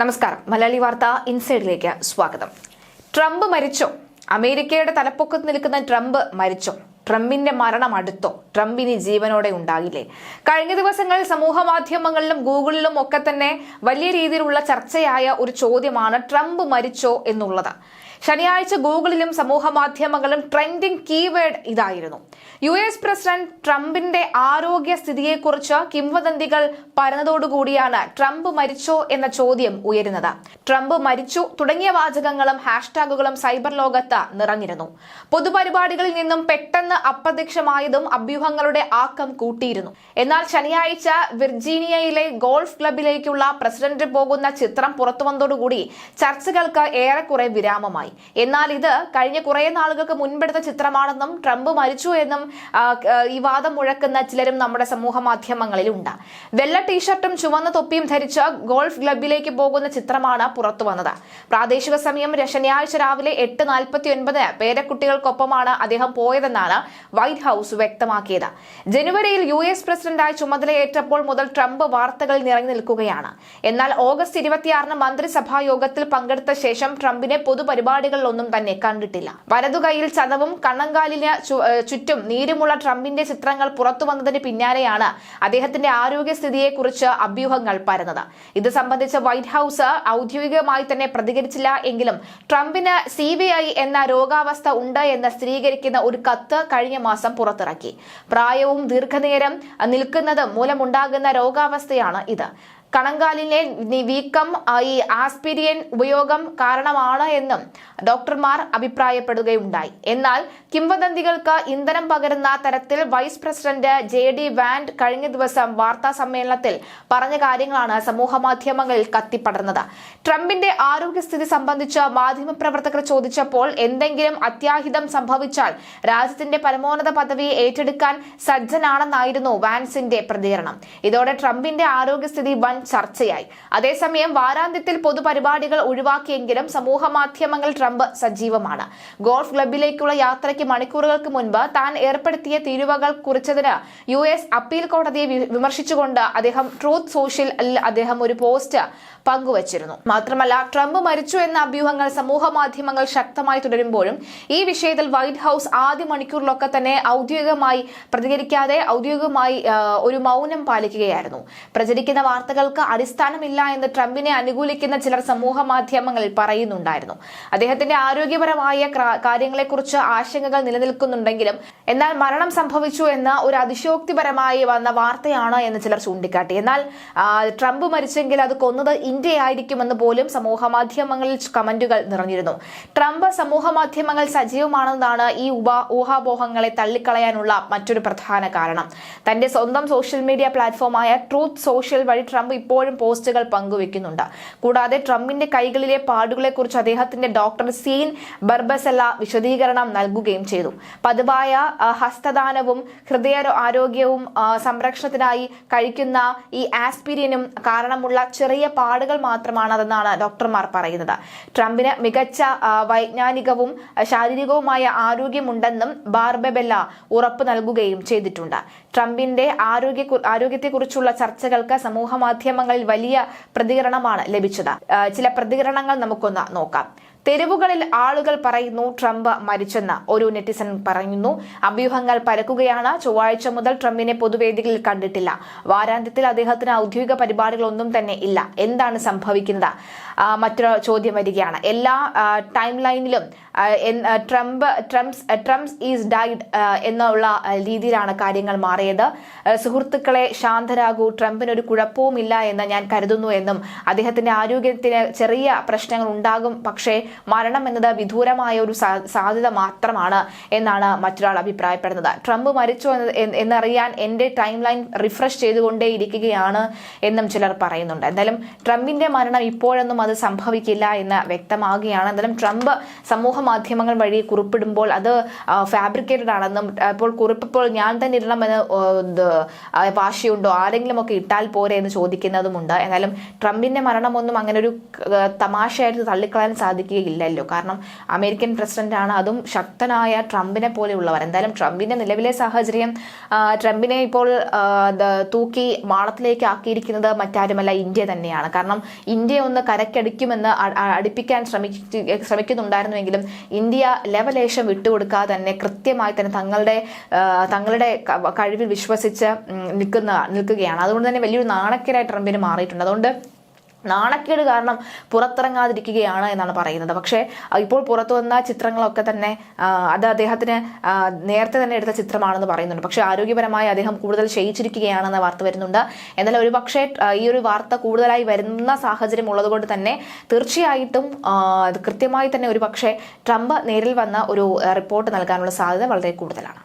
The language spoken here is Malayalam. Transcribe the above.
നമസ്കാരം. മലയാളി വാർത്ത ഇൻസൈഡിലേക്ക് സ്വാഗതം. ട്രംപ് മരിച്ചോ? അമേരിക്കയുടെ തലപ്പൊക്കത്ത് നിൽക്കുന്ന ട്രംപ് മരിച്ചോ? ട്രംപിന്റെ മരണം അടുത്തോ? ട്രംപ് ഇനി ജീവനോടെ ഉണ്ടാകില്ലേ? കഴിഞ്ഞ ദിവസങ്ങൾ സമൂഹ മാധ്യമങ്ങളിലും ഗൂഗിളിലും ഒക്കെ തന്നെ വലിയ രീതിയിലുള്ള ചർച്ചയായ ഒരു ചോദ്യമാണ് ട്രംപ് മരിച്ചോ എന്നുള്ളത്. ശനിയാഴ്ച ഗൂഗിളിലും സമൂഹ മാധ്യമങ്ങളും ട്രെൻഡിംഗ് കീവേഡ് ഇതായിരുന്നു. യു എസ് പ്രസിഡന്റ് ട്രംപിന്റെ ആരോഗ്യസ്ഥിതിയെക്കുറിച്ച് കിംവദന്തികൾ പരന്നതോടുകൂടിയാണ് ട്രംപ് മരിച്ചോ എന്ന ചോദ്യം ഉയരുന്നത്. ട്രംപ് മരിച്ചു തുടങ്ങിയ വാചകങ്ങളും ഹാഷ്ടാഗുകളും സൈബർ ലോകത്ത് നിറഞ്ഞിരുന്നു. പൊതുപരിപാടികളിൽ നിന്നും പെട്ടെന്ന് അപ്രത്യക്ഷമായതും അഭ്യൂഹങ്ങളുടെ ആക്കം കൂട്ടിയിരുന്നു. എന്നാൽ ശനിയാഴ്ച വിർജീനിയയിലെ ഗോൾഫ് ക്ലബിലേക്കുള്ള പ്രസിഡന്റ് പോകുന്ന ചിത്രം പുറത്തുവന്നതോടുകൂടി ചർച്ചകൾക്ക് ഏറെക്കുറെ വിരാമമായി. എന്നാൽ ഇത് കഴിഞ്ഞ കുറെ നാളുകൾക്ക് മുൻപെടുത്ത ചിത്രമാണെന്നും ട്രംപ് മരിച്ചു എന്നും ഈ വാദം മുഴക്കുന്ന ചിലരും നമ്മുടെ സമൂഹ മാധ്യമങ്ങളിലുണ്ട്. വെള്ള ടീഷർട്ടും ചുവന്ന തൊപ്പിയും ധരിച്ച് ഗോൾഫ് ക്ലബിലേക്ക് പോകുന്ന ചിത്രമാണ് പുറത്തു വന്നത്. പ്രാദേശിക സമയം ശനിയാഴ്ച രാവിലെ എട്ട് നാൽപ്പത്തി ഒൻപതിന് പേരക്കുട്ടികൾക്കൊപ്പമാണ് അദ്ദേഹം പോയതെന്നാണ് വൈറ്റ് ഹൌസ് വ്യക്തമാക്കിയത്. ജനുവരിയിൽ യു എസ് പ്രസിഡന്റായി ചുമതലയേറ്റപ്പോൾ മുതൽ ട്രംപ് വാർത്തകളിൽ നിറഞ്ഞു നിൽക്കുകയാണ്. എന്നാൽ ഓഗസ്റ്റ് ഇരുപത്തിയാറിന് മന്ത്രിസഭാ യോഗത്തിൽ പങ്കെടുത്ത ശേഷം ട്രംപിനെ പൊതുപരിപാടികളിലൊന്നും തന്നെ കണ്ടിട്ടില്ല. വലതുകൈയിൽ ചതവും കണ്ണങ്കാലിന് ചുറ്റും നീരുമുള്ള ട്രംപിന്റെ ചിത്രങ്ങൾ പുറത്തു വന്നതിന് പിന്നാലെയാണ് അദ്ദേഹത്തിന്റെ ആരോഗ്യസ്ഥിതിയെക്കുറിച്ച് അഭ്യൂഹങ്ങൾ പരന്നത്. ഇത് സംബന്ധിച്ച് വൈറ്റ് ഹൌസ് ഔദ്യോഗികമായി തന്നെ പ്രതികരിച്ചില്ല എങ്കിലും ട്രംപിന് സി എന്ന രോഗാവസ്ഥ ഉണ്ട് എന്ന് സ്ഥിരീകരിക്കുന്ന ഒരു കത്ത് കഴിഞ്ഞ മാസം പുറത്തിറക്കി. പ്രായവും ദീർഘനേരം നിൽക്കുന്നതും മൂലമുണ്ടാകുന്ന രോഗാവസ്ഥയാണ് ഇത്. കണങ്കാലിലെ വീക്കം ഈ ആസ്പിരിയൻ ഉപയോഗം കാരണമാണ് എന്നും ഡോക്ടർമാർ അഭിപ്രായപ്പെടുകയുണ്ടായി. എന്നാൽ കിംവദന്തികൾക്ക് ഇന്ധനം പകരുന്ന തരത്തിൽ vice president J D Vance കഴിഞ്ഞ ദിവസം വാർത്താ സമ്മേളനത്തിൽ പറഞ്ഞ കാര്യങ്ങളാണ് സമൂഹ മാധ്യമങ്ങളിൽ കത്തിപ്പടർന്നത്. ട്രംപിന്റെ ആരോഗ്യസ്ഥിതി സംബന്ധിച്ച് മാധ്യമപ്രവർത്തകർ ചോദിച്ചപ്പോൾ എന്തെങ്കിലും അത്യാഹിതം സംഭവിച്ചാൽ രാജ്യത്തിന്റെ പരമോന്നത പദവി ഏറ്റെടുക്കാൻ സജ്ജനാണെന്നായിരുന്നു വാൻസിന്റെ പ്രതികരണം. ഇതോടെ ട്രംപിന്റെ ആരോഗ്യസ്ഥിതി വൻ ചർച്ചയായി. അതേസമയം വാരാന്ത്യത്തിൽ പൊതുപരിപാടികൾ ഒഴിവാക്കിയെങ്കിലും സമൂഹ മാധ്യമങ്ങൾ ട്രംപ് സജീവമാണ്. ഗോൾഫ് ക്ലബിലേക്കുള്ള യാത്രയ്ക്ക് മണിക്കൂറുകൾക്ക് മുൻപ് താൻ ഏർപ്പെടുത്തിയ തീരുവകൾ കുറിച്ചതിന് യു എസ് അപ്പീൽ കോടതിയെ വിമർശിച്ചുകൊണ്ട് അദ്ദേഹം ട്രൂത്ത് സോഷ്യൽ അദ്ദേഹം ഒരു പോസ്റ്റ് പങ്കുവച്ചിരുന്നു. മാത്രമല്ല ട്രംപ് മരിച്ചു എന്ന അഭ്യൂഹങ്ങൾ സമൂഹ മാധ്യമങ്ങൾ ശക്തമായി തുടരുമ്പോഴും ഈ വിഷയത്തിൽ വൈറ്റ് ഹൌസ് ആദ്യ മണിക്കൂറിലൊക്കെ തന്നെ ഔദ്യോഗികമായി പ്രതികരിക്കാതെ ഔദ്യോഗികമായി ഒരു മൗനം പാലിക്കുകയായിരുന്നു. പ്രചരിക്കുന്ന വാർത്തകൾക്ക് അടിസ്ഥാനമില്ല എന്ന് ട്രംപിനെ അനുകൂലിക്കുന്ന ചിലർ സമൂഹ മാധ്യമങ്ങളിൽ പറയുന്നുണ്ടായിരുന്നു. അദ്ദേഹത്തിന്റെ ആരോഗ്യപരമായ കാര്യങ്ങളെക്കുറിച്ച് ആശങ്കകൾ നിലനിൽക്കുന്നുണ്ടെങ്കിലും എന്നാൽ മരണം സംഭവിച്ചു എന്ന ഒരു അതിശോക്തിപരമായി വന്ന വാർത്തയാണ് എന്ന് ചിലർ ചൂണ്ടിക്കാട്ടി. എന്നാൽ ട്രംപ് മരിച്ചെങ്കിൽ അത് കൊന്നത് ഇന്ത്യയായിരിക്കുമെന്ന് പോലും സമൂഹ മാധ്യമങ്ങളിൽ കമന്റുകൾ നിറഞ്ഞിരുന്നു. ട്രംപ് സമൂഹ മാധ്യമങ്ങൾ സജീവമാണെന്നാണ് ഈ ഉപ ഊഹാപോഹങ്ങളെ തള്ളിക്കളയാനുള്ള മറ്റൊരു പ്രധാന കാരണം. തന്റെ സ്വന്തം സോഷ്യൽ മീഡിയ പ്ലാറ്റ്ഫോമായ ട്രൂത്ത് സോഷ്യൽ വഴി ട്രംപ് ഇപ്പോഴും പോസ്റ്റുകൾ പങ്കുവെക്കുന്നുണ്ട്. കൂടാതെ ട്രംപിന്റെ കൈകളിലെ പാടുകളെക്കുറിച്ച് അദ്ദേഹത്തിന്റെ ഡോക്ടർ സീൻ ബർബസല്ല വിശദീകരണം നൽകുകയും ചെയ്തു. പതിവായ ഹസ്തദാനവും ഹൃദയ ആരോഗ്യവും സംരക്ഷണത്തിനായി കഴിക്കുന്ന ഈ ആസ്പിരിനും കാരണമുള്ള ചെറിയ പാടുകൾ മാത്രമാണ് അതെന്നാണ് ഡോക്ടർമാർ പറയുന്നത്. ട്രംപിന് മികച്ച വൈജ്ഞാനികവും ശാരീരികവുമായ ആരോഗ്യമുണ്ടെന്നും ബാർബെബെല്ല ഉറപ്പ് നൽകുകയും ചെയ്തിട്ടുണ്ട്. ട്രംപിന്റെ ആരോഗ്യ ആരോഗ്യത്തെക്കുറിച്ചുള്ള ചർച്ചകൾക്ക് സമൂഹ മാധ്യമങ്ങളിൽ വലിയ പ്രതികരണമാണ് ലഭിച്ചത്. ചില പ്രതികരണങ്ങൾ നമുക്കൊന്ന് നോക്കാം. തെരുവുകളിൽ ആളുകൾ പറയുന്നു ട്രംപ് മരിച്ചെന്ന്. ഒരു നെറ്റിസൺ പറയുന്നു അഭ്യൂഹങ്ങൾ പരക്കുകയാണ്. ചൊവ്വാഴ്ച മുതൽ ട്രംപിനെ പൊതുവേദികളിൽ കണ്ടിട്ടില്ല. വാരാന്ത്യത്തിൽ അദ്ദേഹത്തിന് ഔദ്യോഗിക പരിപാടികളൊന്നും തന്നെ ഇല്ല. എന്താണ് സംഭവിക്കുന്നത്? മറ്റൊരു ചോദ്യം വരികയാണ്. എല്ലാ time ലൈനിലും Trump Trumps Trumps is died എന്നുള്ള രീതിയിലാണ് കാര്യങ്ങൾ മാറിയത്. സുഹൃത്തുക്കളെ ശാന്തരാകൂ. ട്രംപിന് ഒരു കുഴപ്പവുമില്ല എന്ന് ഞാൻ കരുതുന്നു എന്നും അദ്ദേഹത്തിന്റെ ആരോഗ്യത്തിന് ചെറിയ പ്രശ്നങ്ങൾ ഉണ്ടാകും. പക്ഷേ മരണം എന്നത് വിദൂരമായ ഒരു സാധ്യത മാത്രമാണ് എന്നാണ് മറ്റൊരാൾ അഭിപ്രായപ്പെടുന്നത്. ട്രംപ് മരിച്ചു എന്ന് എന്ന് എന്നറിയാൻ എന്റെ ടൈം ലൈൻ റിഫ്രഷ് ചെയ്തുകൊണ്ടേയിരിക്കുകയാണ് എന്നും ചിലർ പറയുന്നുണ്ട്. എന്തായാലും ട്രംപിന്റെ മരണം ഇപ്പോഴൊന്നും അത് സംഭവിക്കില്ല എന്ന് വ്യക്തമാകുകയാണ്. എന്തായാലും ട്രംപ് സമൂഹ മാധ്യമങ്ങൾ വഴി കുറിപ്പിടുമ്പോൾ അത് ഫാബ്രിക്കേറ്റഡ് ആണെന്നും അപ്പോൾ കുറിപ്പിപ്പോൾ ഞാൻ തന്നെ ഇടണമെന്ന് വാശിയുണ്ടോ? ആരെങ്കിലും ഒക്കെ ഇട്ടാൽ പോരെ എന്ന് ചോദിക്കുന്നതുമുണ്ട്. എന്നാലും ട്രംപിന്റെ മരണമൊന്നും അങ്ങനെ ഒരു തമാശയായിട്ട് തള്ളിക്കളയാൻ സാധിക്കുകയില്ല. ഇല്ലല്ലോ. കാരണം അമേരിക്കൻ പ്രസിഡന്റാണ്. അതും ശക്തനായ ട്രംപിനെ പോലെയുള്ളവർ. എന്തായാലും ട്രംപിന്റെ നിലവിലെ സാഹചര്യം ട്രംപിനെ ഇപ്പോൾ തൂക്കി മാളത്തിലേക്ക് ആക്കിയിരിക്കുന്നത് മറ്റാരുമല്ല ഇന്ത്യ തന്നെയാണ്. കാരണം ഇന്ത്യ ഒന്ന് കരക്കടിക്കുമെന്ന് അടുപ്പിക്കാൻ ശ്രമിച്ചു ശ്രമിക്കുന്നുണ്ടായിരുന്നുവെങ്കിലും ഇന്ത്യ ലെവലേശം വിട്ടുകൊടുക്കാതെ തന്നെ കൃത്യമായി തന്നെ തങ്ങളുടെ തങ്ങളുടെ കഴിവിൽ വിശ്വസിച്ച് നിൽക്കുന്ന നിൽക്കുകയാണ്. അതുകൊണ്ട് തന്നെ വലിയൊരു നാണക്കേടായി ട്രംപിന് മാറിയിട്ടുണ്ട്. അതുകൊണ്ട് നാണക്കേട് കാരണം പുറത്തിറങ്ങാതിരിക്കുകയാണ് എന്നാണ് പറയുന്നത്. പക്ഷേ ഇപ്പോൾ പുറത്തു വന്ന ചിത്രങ്ങളൊക്കെ തന്നെ അത് അദ്ദേഹത്തിന് നേരത്തെ തന്നെ എടുത്ത ചിത്രമാണെന്ന് പറയുന്നുണ്ട്. പക്ഷേ ആരോഗ്യപരമായി അദ്ദേഹം കൂടുതൽ ക്ഷയിച്ചിരിക്കുകയാണെന്ന വാർത്ത വരുന്നുണ്ട്. എന്നാൽ ഒരു പക്ഷേ ഈ ഒരു വാർത്ത കൂടുതലായി വരുന്ന സാഹചര്യം ഉള്ളതുകൊണ്ട് തന്നെ തീർച്ചയായിട്ടും കൃത്യമായി തന്നെ ഒരു പക്ഷേ ട്രംപ് നേരിൽ വന്ന ഒരു റിപ്പോർട്ട് നൽകാനുള്ള സാധ്യത വളരെ കൂടുതലാണ്.